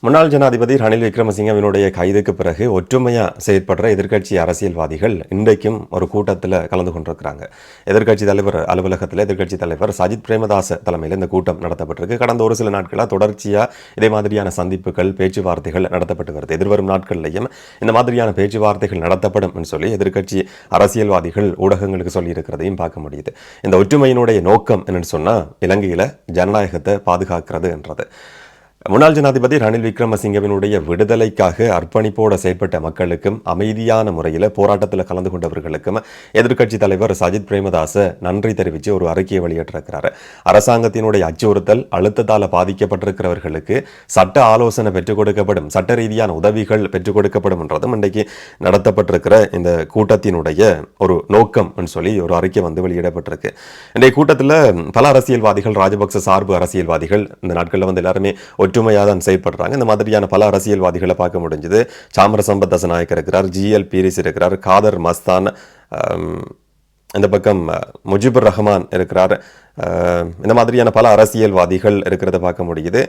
முன்னாள் ஜனாதிபதி ரணில் விக்ரமசிங்கவினுடைய கைதுக்கு பிறகு ஒற்றுமையா செயற்படுற எதிர்க்கட்சி அரசியல்வாதிகள் இன்றைக்கும் ஒரு கூட்டத்தில் கலந்து கொண்டிருக்கிறாங்க. எதிர்க்கட்சி தலைவர் அலுவலகத்தில் எதிர்க்கட்சி தலைவர் சஜித் பிரேமதாச தலைமையில் இந்த கூட்டம் நடத்தப்பட்டிருக்கு. கடந்த ஒரு சில நாட்களாக தொடர்ச்சியா இதே மாதிரியான சந்திப்புகள் பேச்சுவார்த்தைகள் நடத்தப்பட்டு வருது. எதிர்வரும் நாட்கள்லையும் இந்த மாதிரியான பேச்சுவார்த்தைகள் நடத்தப்படும் சொல்லி எதிர்க்கட்சி அரசியல்வாதிகள் ஊடகங்களுக்கு சொல்லியிருக்கிறதையும் பார்க்க முடியுது. இந்த ஒற்றுமையினுடைய நோக்கம் என்னென்னு சொன்னா இலங்கையில ஜனநாயகத்தை பாதுகாக்கிறது என்றது. முன்னாள் ஜனாதிபதி ரணில் விக்ரமசிங்கவினுடைய விடுதலைக்காக அர்ப்பணிப்போடு செயற்பட்ட மக்களுக்கும் அமைதியான முறையில் போராட்டத்தில் கலந்து கொண்டவர்களுக்கும் எதிர்க்கட்சி தலைவர் சஜித் பிரேமதாச நன்றி தெரிவித்து ஒரு அறிக்கையை வெளியிட்டிருக்கிறார். அரசாங்கத்தினுடைய அச்சுறுத்தல் அழுத்தத்தால் பாதிக்கப்பட்டிருக்கிறவர்களுக்கு சட்ட ஆலோசனை பெற்றுக் கொடுக்கப்படும் சட்ட ரீதியான உதவிகள் பெற்றுக் கொடுக்கப்படும் என்றதும் இன்றைக்கு நடத்தப்பட்டிருக்கிற இந்த கூட்டத்தினுடைய ஒரு நோக்கம் சொல்லி ஒரு அறிக்கை வந்து வெளியிடப்பட்டிருக்கு. இன்றைய கூட்டத்தில் பல அரசியல்வாதிகள் ராஜபக்ச சார்பு அரசியல்வாதிகள் இந்த நாட்களில் வந்து எல்லாருமே ஒற்றுமையாக தான் செயல்படுறாங்க. இந்த மாதிரியான பல அரசியல்வாதிகளை பார்க்க முடிஞ்சது. சாமர சம்பத் தசநாயக் இருக்கிறார் ஜிஎல் பீரிஸ் இருக்கிறார் காதர் மஸ்தான் இந்த பக்கம் முஜிபுர் ரஹ்மான் இருக்கிறார். இந்த மாதிரியான பல அரசியல்வாதிகள் இருக்கிறத பார்க்க முடியுது.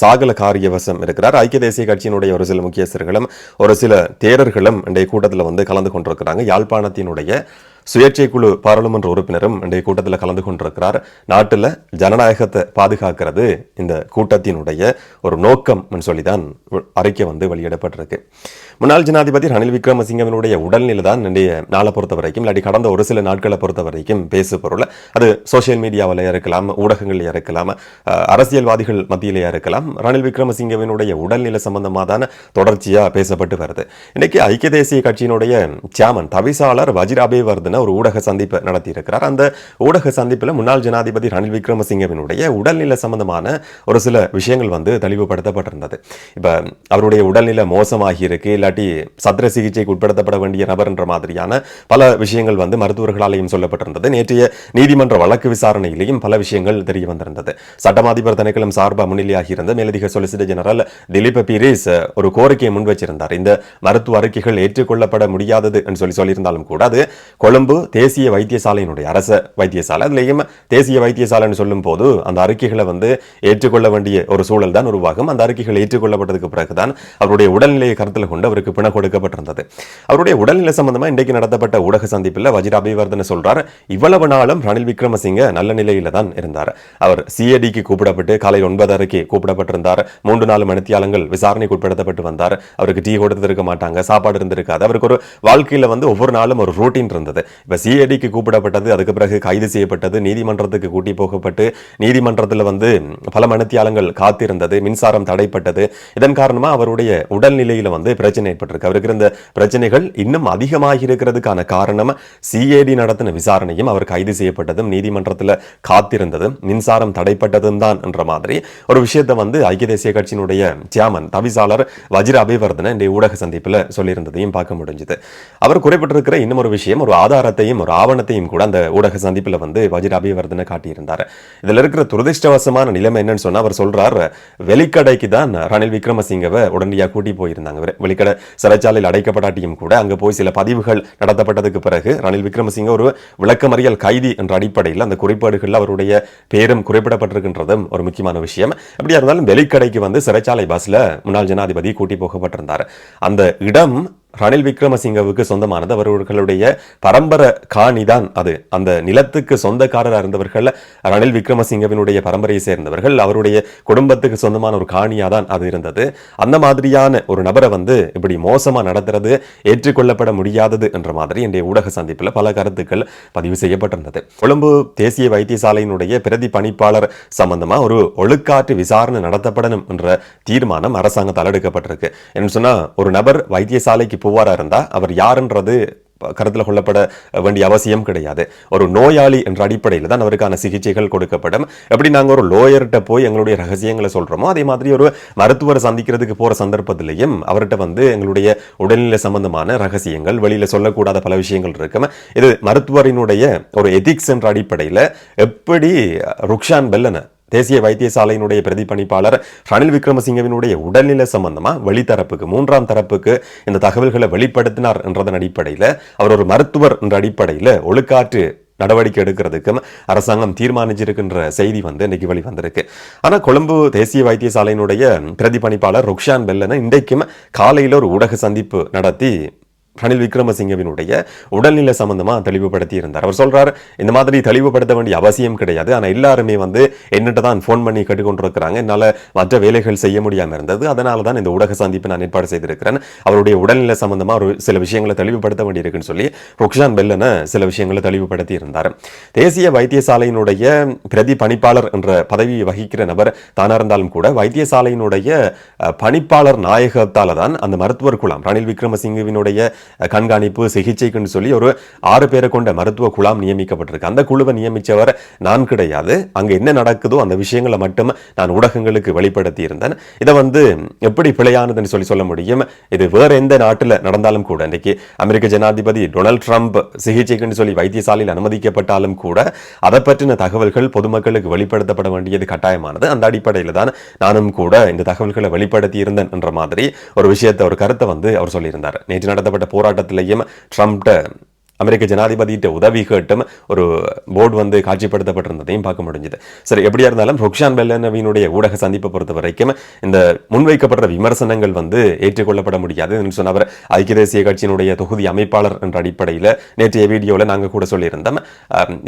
சாகல காரியவசம் இருக்கிறார். ஐக்கிய தேசிய கட்சியினுடைய ஒரு சில முக்கியஸ்தர்களும் ஒரு சில தேரர்களும் இன்றைய கூட்டத்தில் வந்து கலந்து கொண்டிருக்கிறாங்க. யாழ்ப்பாணத்தினுடைய சுயேட்சை குழு பாராளுமன்ற உறுப்பினரும் இன்றைய கூட்டத்தில் கலந்து கொண்டிருக்கிறார். நாட்டில் ஜனநாயகத்தை பாதுகாக்கிறது இந்த கூட்டத்தினுடைய ஒரு நோக்கம் சொல்லி தான் அறிக்கை வந்து வெளியிடப்பட்டிருக்கு. முன்னாள் ஜனாதிபதி ரணில் விக்ரமசிங்கவினுடைய உடல்நிலை தான் இன்றைய நாளை பொறுத்த வரைக்கும் இல்லாட்டி கடந்த ஒரு சில நாட்களை பொறுத்த வரைக்கும் பேசு பொருள். அது சோசியல் மீடியாவில் இருக்கலாம் ஊடகங்களில் இருக்கலாம் அஹ், அரசியல்வாதிகள் மத்தியிலேயே இருக்கலாம். ரணில் விக்ரமசிங்கவினுடைய உடல்நிலை சம்பந்தமாக தான் தொடர்ச்சியாக பேசப்பட்டு வருது. இன்னைக்கு ஐக்கிய தேசிய கட்சியினுடைய சேர்மன் தவிசாளர் வஜிராபே வர்தன ஒரு ஊடக சந்திப்பு நடத்தியிருக்கிறார். அந்த ஊடக சந்திப்பில் முன்னாள் ஜனாதிபதி ரணில் விக்ரமசிங்கவினுடைய உடல்நிலை சம்பந்தமான ஒரு சில விஷயங்கள் வந்து தெளிவுபடுத்தப்பட்டிருந்தது. இப்போ அவருடைய உடல்நிலை மோசமாகி இருக்கு இல்லாட்டி சத்திர சிகிச்சைக்கு உட்படுத்தப்பட வேண்டிய நபர் என்ற மாதிரியான பல விஷயங்கள் வந்து மருத்துவர்களாலேயும் சொல்லப்பட்டிருந்தது. நேற்றைய நீதிமன்ற வழக்கு விசாரணையிலேயும் பல விஷயங்கள் தெரிய வந்திருந்தது. சட்டமாதிபர் திணைக்களம் சார்பாக முன்னிலையாகி இருந்த மேலதிக சொலிசிட்டர் ஜெனரல் திலீப் பீரிஸ் ஒரு கோரிக்கையை முன்வச்சிருந்தார். இந்த மருத்துவ அறிக்கைகள் ஏற்றுக்கொள்ளப்பட முடியாதது என்று சொல்லி சொல்லியிருந்தாலும் கூட அது கொழும்பு தேசிய வைத்தியசாலையினுடைய அரச வைத்தியசாலை. அதுலேயும் தேசிய வைத்தியசாலைன்னு சொல்லும் போது அந்த அறிக்கைகளை வந்து ஏற்றுக்கொள்ள வேண்டிய ஒரு சூழல் தான் உருவாகும். அந்த அறிக்கைகள் ஏற்றுக்கொள்ளப்பட்டதுக்கு பிறகுதான் அவருடைய உடல்நிலையை கருத்தில் கொண்டு அவருக்கு பிண கொடுக்கப்பட்டிருந்தது. அவருடைய உடல்நிலை சம்பந்தமாக இன்றைக்கு நடத்தப்பட்ட ஊடக சந்திப்பில் வஜிர அபிவர்தன சொல்றார் இவ்வளவு நாளும் ரணில் விக்ரமசிங்க நல்ல நிலையில தான் இருந்தார். அவர் சிஏடிக்கு கூப்பிடப்பட்டு காலை ஒன்பது அறைக்கு கூப்பிடப்பட்டிருந்தார். மூன்று நாலு மணித்தியாலங்கள் விசாரணைக்கு உட்படுத்தப்பட்டு வந்தார். அவருக்கு டீ கொடுத்திருக்க மாட்டாங்க சாப்பாடு இருந்திருக்காது. அவருக்கு ஒரு வாழ்க்கையில் வந்து ஒவ்வொரு நாளும் ஒரு ரூட்டீன் இருந்தது. இப்போ சிஐடிக்கு கூப்பிடப்பட்டது அதுக்கு பிறகு கைது செய்யப்பட்டது நீதிமன்றத்துக்கு கூட்டி போகப்பட்டு நீதிமன்றத்தில் வந்து பல மணித்தியாலங்கள் காத்திருந்தது மின்சாரம் தடைப்பட்டது. இதன் காரணமாக அவருடைய உடல்நிலையில் வந்து பிரச்சனை ஏற்பட்டிருக்கு. அவருக்கு இருந்த பிரச்சனைகள் இன்னும் அதிகமாகி இருக்கிறதுக்கான காரணம் சிஏடி நடத்தின விசாரணையும் அவர் கைது செய்யப்பட்டதும் நீதிமன்றத்தில் காத்திருந்ததும் மின்சாரம் தடைப்பட்டதும் தான் என்ற மாதிரி. ஒரு விஷயத்தை வந்து ஐக்கிய தேசிய கட்சியினுடைய சேர்மன் தவிசாளர் வஜிர அபிவர்தன இந்த ஊடக சந்திப்பில் சொல்லியிருந்ததையும் பார்க்க முடிஞ்சது. அவர் குறிப்பிட்டிருக்கிற இன்னும் ஒரு விஷயம் ஒரு ஆதார ஆதாரத்தையும் ஒரு ஆவணத்தையும் கூட அந்த ஊடக சந்திப்பில் வந்து வஜிர அபிவர்தன காட்டியிருந்தார். இதில் இருக்கிற துரதிருஷ்டவசமான நிலைமை என்னன்னு சொன்னால் அவர் சொல்கிறார் வெளிக்கடைக்கு தான் ரணில் விக்ரமசிங்கவை உடனடியாக கூட்டி போயிருந்தாங்க வெளிக்கடை சிறைச்சாலையில் அடைக்கப்படாட்டியும் கூட அங்கே போய் சில பதிவுகள் நடத்தப்பட்டதுக்கு பிறகு ரணில் விக்ரமசிங்க ஒரு விளக்கமறியல் கைதி என்ற அடிப்படையில் அந்த குறிப்பாடுகளில் அவருடைய பேரும் குறிப்பிடப்பட்டிருக்கின்றதும் ஒரு முக்கியமான விஷயம். எப்படியா இருந்தாலும் வெளிக்கடைக்கு வந்து சிறைச்சாலை பஸ்ஸில் முன்னாள் ஜனாதிபதி கூட்டி போகப்பட்டிருந்தார். அந்த இடம் ரணில் விக்ரமசிங்கவுக்கு சொந்தமானது. அவர்களுடைய பரம்பரை காணி தான் அது. அந்த நிலத்துக்கு சொந்தக்காரராக இருந்தவர்கள் ரணில் விக்ரமசிங்கவினுடைய பரம்பரையை சேர்ந்தவர்கள் அவருடைய குடும்பத்துக்கு சொந்தமான ஒரு காணியாக தான் அது இருந்தது. அந்த மாதிரியான ஒரு நபரை வந்து இப்படி மோசமா நடத்துறது ஏற்றுக்கொள்ளப்பட முடியாதது என்ற மாதிரி என்னுடைய ஊடக சந்திப்பில் பல கருத்துக்கள் பதிவு செய்யப்பட்டிருந்தது. கொழும்பு தேசிய வைத்தியசாலையினுடைய பிரதி பணிப்பாளர் சம்பந்தமாக ஒரு ஒழுக்காற்று விசாரணை நடத்தப்படணும் என்ற தீர்மானம் அரசாங்கத்தால் எடுக்கப்பட்டிருக்கு. என்ன சொன்னா ஒரு நபர் வைத்தியசாலைக்கு போவாரா இருந்தா அவர் யாருன்றது கருத்தில் கொள்ளப்பட வேண்டிய அவசியம் கிடையாது. ஒரு நோயாளி என்ற அடிப்படையில் தான் அவருக்கான சிகிச்சைகள் கொடுக்கப்படும். எப்படி நாங்கள் ஒரு லோயர்கிட்ட போய் எங்களுடைய ரகசியங்களை சொல்றோமோ அதே மாதிரி ஒரு மருத்துவர் சந்திக்கிறதுக்கு போற சந்தர்ப்பத்திலையும் அவர்கிட்ட வந்து எங்களுடைய உடல்நிலை சம்பந்தமான ரகசியங்கள் வெளியில சொல்லக்கூடாத பல விஷயங்கள் இருக்கும். இது மருத்துவரினுடைய ஒரு எதிக்ஸ் என்ற அடிப்படையில் எப்படி ருக்ஷான் பெல்லனை தேசிய வைத்தியசாலையினுடைய பிரதிபணிப்பாளர் ரணில் விக்ரமசிங்கவினுடைய உடல்நிலை சம்பந்தமாக வெளித்தரப்புக்கு மூன்றாம் தரப்புக்கு இந்த தகவல்களை வெளிப்படுத்தினார் என்றதன் அடிப்படையில் அவர் ஒரு மருத்துவர் என்ற அடிப்படையில் ஒழுக்காற்று நடவடிக்கை எடுக்கிறதுக்கும் அரசாங்கம் தீர்மானிச்சிருக்கின்ற செய்தி வந்து இன்னைக்கு வெளிவந்திருக்கு. ஆனால் கொழும்பு தேசிய வைத்தியசாலையினுடைய பிரதிபணிப்பாளர் ருக்ஷான் பெல்லனை இன்றைக்கும் காலையில் ஒரு ஊடக சந்திப்பு நடத்தி ரணில் விக்ரமசிங்கவினுடைய உடல்நிலை சம்பந்தமாக தெளிவுபடுத்தி இருந்தார் அவர் சொல்கிறார் இந்த மாதிரி தெளிவுபடுத்த வேண்டிய அவசியம் கிடையாது. ஆனால் எல்லாருமே வந்து என்னட்ட தான் ஃபோன் பண்ணி கேட்டுக்கொண்டிருக்கிறாங்க. என்னால் மற்ற வேலைகள் செய்ய முடியாமல் இருந்தது. அதனால தான் இந்த ஊடக சந்திப்பை நான் ஏற்பாடு செய்திருக்கிறேன். அவருடைய உடல்நிலை சம்பந்தமாக ஒரு சில விஷயங்களை தெளிவுபடுத்த வேண்டியிருக்குன்னு சொல்லி ருக்ஷான் பெல்லனை சில விஷயங்களை தெளிவுபடுத்தி இருந்தார் தேசிய வைத்தியசாலையினுடைய பிரதி பணிப்பாளர் என்ற பதவி வகிக்கிற நபர் தானாக இருந்தாலும் கூட வைத்தியசாலையினுடைய பணிப்பாளர் நாயகத்தால் தான் அந்த மருத்துவர் குழாம் ரணில் விக்ரமசிங்கவினுடைய கண்காணிப்பு சிகிச்சைக்குன்னு சொல்லி ஒரு ஆறு பேரை கொண்ட மருத்துவ குழாம் நியமிக்கப்பட்டிருக்கு. அந்த குழுவை நியமித்தவர் நான் கிடையாது. அங்க என்ன நடக்குதோ அந்த விஷயங்களை மட்டும் நான் ஊடகங்களுக்கு வெளிப்படுத்தி இருந்தேன் இதை வந்து எப்படி பிழையானதுன்னு சொல்லி சொல்ல முடியும்? இது வேற எந்த நாட்டில் நடந்தாலும் கூட இன்னைக்கு அமெரிக்க ஜனாதிபதி டொனால்ட் ட்ரம்ப் சிகிச்சைக்குன்னு சொல்லி வைத்தியசாலையில் அனுமதிக்கப்பட்டாலும் கூட அதை பற்றின தகவல்கள் பொதுமக்களுக்கு வெளிப்படுத்தப்பட வேண்டியது கட்டாயமானது. அந்த அடிப்படையில் தான் நானும் கூட இந்த தகவல்களை வெளிப்படுத்தி இருந்தேன் என்ற மாதிரி ஒரு விஷயத்தை ஒரு கருத்தை வந்து அவர் சொல்லியிருந்தார். நேற்று நடத்தப்பட்ட போராட்டத்திலையும் ட்ரம்ப்ட அமெரிக்க ஜனாதிபதியிட்ட உதவி கேட்டும் ஒரு போர்டு வந்து காட்சிப்படுத்தப்பட்டிருந்ததையும் பார்க்க முடிஞ்சது. சரி எப்படியா இருந்தாலும் ருக்ஷான் பெல்லனவினுடைய ஊடக சந்திப்பை பொறுத்த வரைக்கும் இந்த முன்வைக்கப்படுற விமர்சனங்கள் வந்து ஏற்றுக்கொள்ளப்பட முடியாது என்று சொன்னவர் ஐக்கிய தேசிய கட்சியினுடைய தொகுதி அமைப்பாளர் என்ற அடிப்படையில் நேற்றைய வீடியோவில் நாங்கள் கூட சொல்லியிருந்தோம்.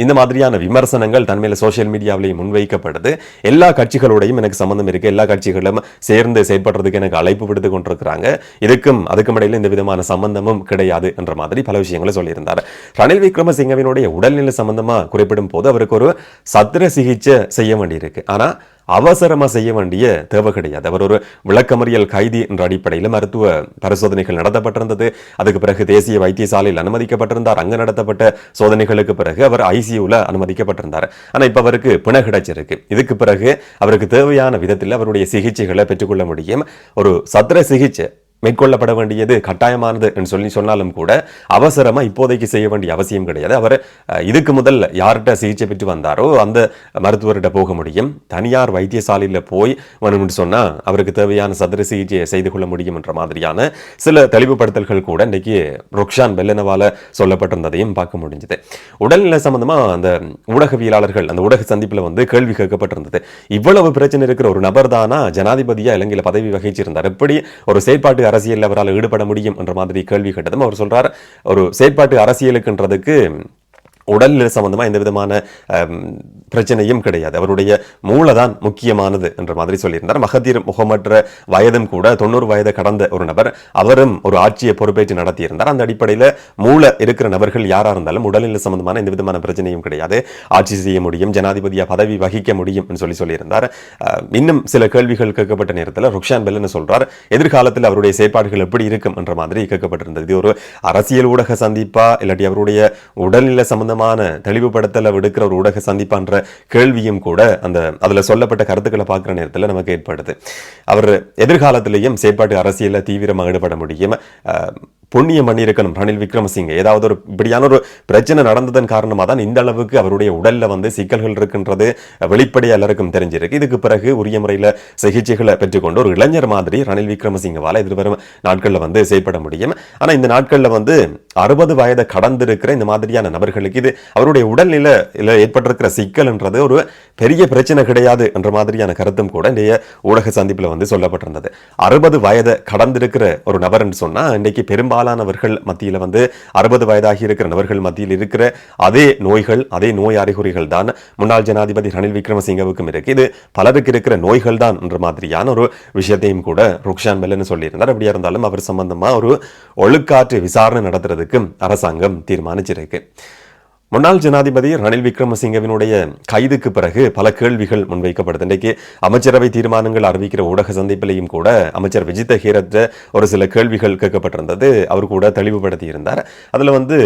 இந்த மாதிரியான விமர்சனங்கள் தன்மையில சோஷியல் மீடியாவிலேயும் முன்வைக்கப்படுது. எல்லா கட்சிகளோடையும் எனக்கு சம்மந்தம் இருக்கு. எல்லா கட்சிகளும் சேர்ந்து செயற்படுறதுக்கு எனக்கு அழைப்பு விடுத்து கொண்டிருக்கிறாங்க. இதுக்கும் அதுக்கும் இடையில இந்த விதமான சம்பந்தமும் கிடையாது என்ற மாதிரி பல விஷயங்களை சொல்லியிருந்தார். ரணில் விக்ரமசிங்கவினுடைய உடல்நிலை சம்பந்தமாக குறிப்பிடும் போது அவருக்கு ஒரு சத்திர சிகிச்சை செய்ய வேண்டியிருக்கு. ஆனால் அவசரமாக செய்ய வேண்டிய தேவை கிடையாது. அவர் ஒரு விளக்கமறியல் கைதி என்ற அடிப்படையில் மருத்துவ பரிசோதனைகள் நடத்தப்பட்டிருந்தது. அதுக்கு பிறகு தேசிய வைத்தியசாலையில் அனுமதிக்கப்பட்டிருந்தார். அங்கு நடத்தப்பட்ட சோதனைகளுக்கு பிறகு அவர் ஐசியூவில் அனுமதிக்கப்பட்டிருந்தார். ஆனால் இப்போ அவருக்கு பிண கிடைச்சிருக்கு இதுக்கு பிறகு அவருக்கு தேவையான விதத்தில் அவருடைய சிகிச்சைகளை பெற்றுக்கொள்ள முடியும். ஒரு சத்திர சிகிச்சை மேற்கொள்ளப்பட வேண்டியது கட்டாயமானது என்று சொல்லி சொன்னாலும் கூட அவசரமா இப்போதைக்கு செய்ய வேண்டிய அவசியம் கிடையாது. அவர் இதுக்கு முதல் யார்கிட்ட சிகிச்சை பெற்று வந்தாரோ அந்த மருத்துவர்கிட்ட போக முடியும். தனியார் வைத்தியசாலையில் போய் வேணும்னு சொன்னா அவருக்கு தேவையான சதுர சிகிச்சையை செய்து கொள்ள முடியும் என்ற மாதிரியான சில தெளிவுபடுத்தல்கள் கூட இன்னைக்கு ருக்ஷான் பெல்லனவால சொல்லப்பட்டிருந்ததையும் பார்க்க முடிஞ்சது. உடல்நிலை சம்பந்தமா அந்த ஊடகவியலாளர்கள் அந்த ஊடக சந்திப்புல வந்து கேள்வி கேட்கப்பட்டிருந்தது. இவ்வளவு பிரச்சனை இருக்கிற ஒரு நபர் தானா ஜனாதிபதியா இலங்கையில் பதவி வகிச்சிருந்தார்? எப்படி ஒரு செயற்பாட்டு அரசியல் அவரால் ஈடுபட முடியும் என்ற மாதிரி கேள்வி கேட்டதும் அவர் சொல்றார். ஒரு செயற்பாட்டு அரசியலுக்குன்றதுக்கு உடல்நிலை சம்பந்தமாக எந்த விதமான பிரச்சனையும் கிடையாது. அவருடைய மூளைதான் முக்கியமானது என்ற மாதிரி சொல்லியிருந்தார். மகதீர் முகமற்ற வயதும் கூட தொண்ணூறு வயதை கடந்த ஒரு நபர். அவரும் ஒரு ஆட்சியை பொறுப்பேற்று நடத்தியிருந்தார். அந்த அடிப்படையில் மூளை இருக்கிற நபர்கள் யாராக இருந்தாலும் உடல்நிலை சம்பந்தமான எந்த விதமான பிரச்சனையும் கிடையாது. ஆட்சி செய்ய முடியும் ஜனாதிபதியாக பதவி வகிக்க முடியும் என்று சொல்லி சொல்லியிருந்தார். இன்னும் சில கேள்விகள் கேட்கப்பட்ட நேரத்தில் ருக்ஷான் பெல்லன்னு சொல்றார்? எதிர்காலத்தில் அவருடைய செயற்பாடுகள் எப்படி இருக்கும் என்ற மாதிரி கேட்கப்பட்டிருந்தது. இது ஒரு அரசியல் ஊடக சந்திப்பா இல்லாட்டி அவருடைய உடல்நிலை சம்பந்தமான தெளிவுபடுத்தலை விடுக்கிற ஒரு ஊடக சந்திப்பான்ற கேள்வியும் கூட அந்த அதுல சொல்லப்பட்ட கருத்துக்களை பார்க்குற நேரத்தில் நமக்கு ஏற்படுது. அவர் எதிர்காலத்திலேயும் செயற்பாட்டு அரசியலில் தீவிரமாக ஈடுபட முடியும். புண்ணியம் பண்ணியிருக்கணும் ரணில் விக்ரமசிங்க. ஏதாவது ஒரு இப்படியான ஒரு பிரச்சனை நடந்ததன் காரணமாக தான் இந்த அளவுக்கு அவருடைய உடல்ல வந்து சிக்கல்கள் இருக்கின்றது. வெளிப்படையாக எல்லாருக்கும் தெரிஞ்சிருக்கு. இதுக்கு பிறகு உரிய முறையில் சிகிச்சைகளை பெற்றுக்கொண்டு ஒரு இளைஞர் மாதிரி ரணில் விக்ரமசிங்கவால் எதிர்வரும் நாட்களில் வந்து செயல்பட முடியும். ஆனா இந்த நாட்களில் வந்து அறுபது வயதை கடந்திருக்கிற இந்த மாதிரியான நபர்களுக்கு இது அவருடைய உடல்நிலையில் ஏற்பட்டிருக்கிற சிக்கல்ன்றது ஒரு பெரிய பிரச்சனை கிடையாது என்ற மாதிரியான கருத்தும் கூட இன்றைய ஊடக சந்திப்பில் வந்து சொல்லப்பட்டிருந்தது. அறுபது வயதை கடந்திருக்கிற ஒரு நபர்ன்னு சொன்னால் இன்றைக்கு பெரும்பாலும் பெரும்பாலானவர்கள் மத்தியில் வந்து அறுபது வயதாகி இருக்கிற நபர்கள் மத்தியில் இருக்கிற அதே நோய்கள் அதே நோய் அறிகுறிகள் தான் முன்னாள் ஜனாதிபதி ரணில் விக்ரமசிங்கவுக்கும் இருக்கு. இது பலருக்கு இருக்கிற நோய்கள் தான் என்ற மாதிரியான ஒரு விஷயத்தையும் கூட ருக்ஷான் மெல்லன்னு சொல்லியிருந்தார். அப்படியா இருந்தாலும் அவர் சம்பந்தமா ஒரு ஒழுக்காற்று விசாரணை நடத்துறதுக்கும் அரசாங்கம் தீர்மானிச்சிருக்கு. முன்னாள் ஜனாதிபதி ரணில் விக்ரமசிங்கவினுடைய கைதுக்கு பிறகு பல கேள்விகள் முன்வைக்கப்படுது இன்றைக்கு அமைச்சரவை தீர்மானங்கள் அறிவிக்கிற ஊடக சந்திப்பிலையும் கூட அமைச்சர் விஜித்த ஹீரத்த ஒரு சில கேள்விகள் கேட்கப்பட்டிருந்தது. அவர் கூட தெளிவுபடுத்தி இருந்தார் வந்து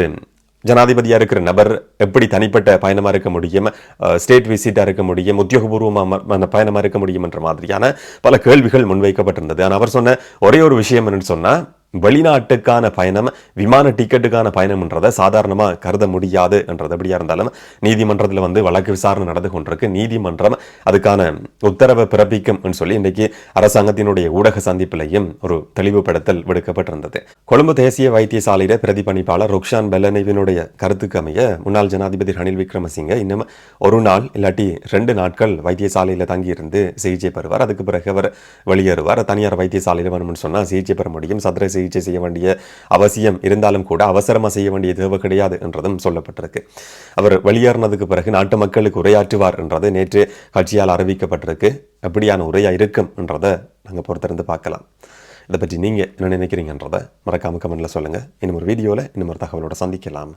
ஜனாதிபதியாக இருக்கிற நபர் எப்படி தனிப்பட்ட பயணமா இருக்க முடியும்? ஸ்டேட் விசிட்டா இருக்க முடியும்? உத்தியோகபூர்வமான பயணமா இருக்க முடியும் என்ற மாதிரியான பல கேள்விகள் முன்வைக்கப்பட்டிருந்தது. ஆனால் அவர் சொன்ன ஒரே ஒரு விஷயம் என்னன்னு சொன்னால் வெளிநாட்டுக்கான பயணம் விமான டிக்கெட்டுக்கான பயணம்ன்றதை சாதாரணமாக கருத முடியாது என்றது எப்படியா இருந்தாலும் நீதிமன்றத்தில் வந்து வழக்கு விசாரணை நடந்து கொண்டிருக்கு. நீதிமன்றம் அதுக்கான உத்தரவை பிறப்பிக்கும் சொல்லி இன்றைக்கு அரசாங்கத்தினுடைய ஊடக சந்திப்பிலையும் ஒரு தெளிவுபடுத்தல் விடுக்கப்பட்டிருந்தது. கொழும்பு தேசிய வைத்தியசாலையில பிரதிபணிப்பாளர் ருக்ஷான் பெல்லனிவினுடைய கருத்துக்கு அமைய முன்னாள் ஜனாதிபதி ரணில் விக்ரமசிங்க இன்னும் ஒரு நாள் இல்லாட்டி ரெண்டு நாட்கள் வைத்தியசாலையில் தங்கியிருந்து சிகிச்சை பெறுவார். அதுக்கு பிறகு அவர் வெளியேறுவார். தனியார் வைத்தியசாலையில் வேணும்னு சொன்னால் சிகிச்சை பெற முடியும். சதுர சிகிச்சை செய்ய வேண்டிய அவசியம் இருந்தாலும் கூட அவசரமாக செய்ய வேண்டிய தேவை கிடையாது என்றதும் சொல்லப்பட்டிருக்கு. அவர் வெளியேறினதுக்கு பிறகு நாட்டு மக்களுக்கு உரையாற்றுவார் என்றது நேற்று கட்சியால் அறிவிக்கப்பட்டிருக்கு. எப்படியான உரையாக இருக்கும் என்றதை நாங்கள் பொறுத்திருந்து பார்க்கலாம். இதை பற்றி நீங்கள் என்ன நினைக்கிறீங்கன்றதை மறக்காமல் கமெண்ட்டில் சொல்லுங்கள் இன்னும் ஒரு வீடியோவில் இன்னும் ஒரு தகவலோட சந்திக்கலாம்.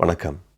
வணக்கம்.